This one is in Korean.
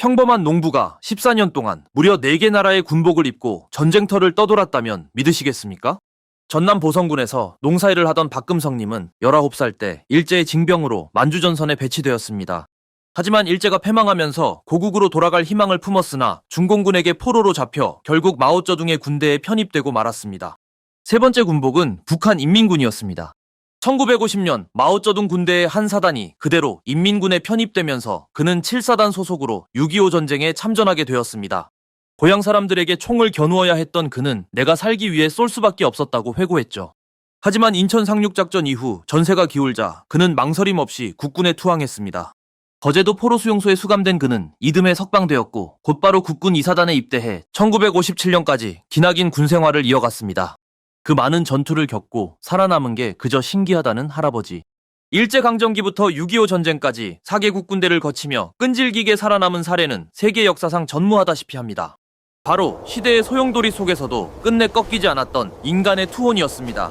평범한 농부가 14년 동안 무려 4개 나라의 군복을 입고 전쟁터를 떠돌았다면 믿으시겠습니까? 전남 보성군에서 농사일을 하던 박금성님은 19살 때 일제의 징병으로 만주전선에 배치되었습니다. 하지만 일제가 패망하면서 고국으로 돌아갈 희망을 품었으나 중공군에게 포로로 잡혀 결국 마오쩌둥의 군대에 편입되고 말았습니다. 세 번째 군복은 북한 인민군이었습니다. 1950년 마오쩌둥 군대의 한 사단이 그대로 인민군에 편입되면서 그는 7사단 소속으로 6.25 전쟁에 참전하게 되었습니다. 고향 사람들에게 총을 겨누어야 했던 그는 내가 살기 위해 쏠 수밖에 없었다고 회고했죠. 하지만 인천 상륙작전 이후 전세가 기울자 그는 망설임 없이 국군에 투항했습니다. 거제도 포로 수용소에 수감된 그는 이듬해 석방되었고 곧바로 국군 이사단에 입대해 1957년까지 기나긴 군 생활을 이어갔습니다. 그 많은 전투를 겪고 살아남은 게 그저 신기하다는 할아버지. 일제강점기부터 6.25 전쟁까지 4개국 군대를 거치며 끈질기게 살아남은 사례는 세계 역사상 전무하다시피 합니다. 바로 시대의 소용돌이 속에서도 끝내 꺾이지 않았던 인간의 투혼이었습니다.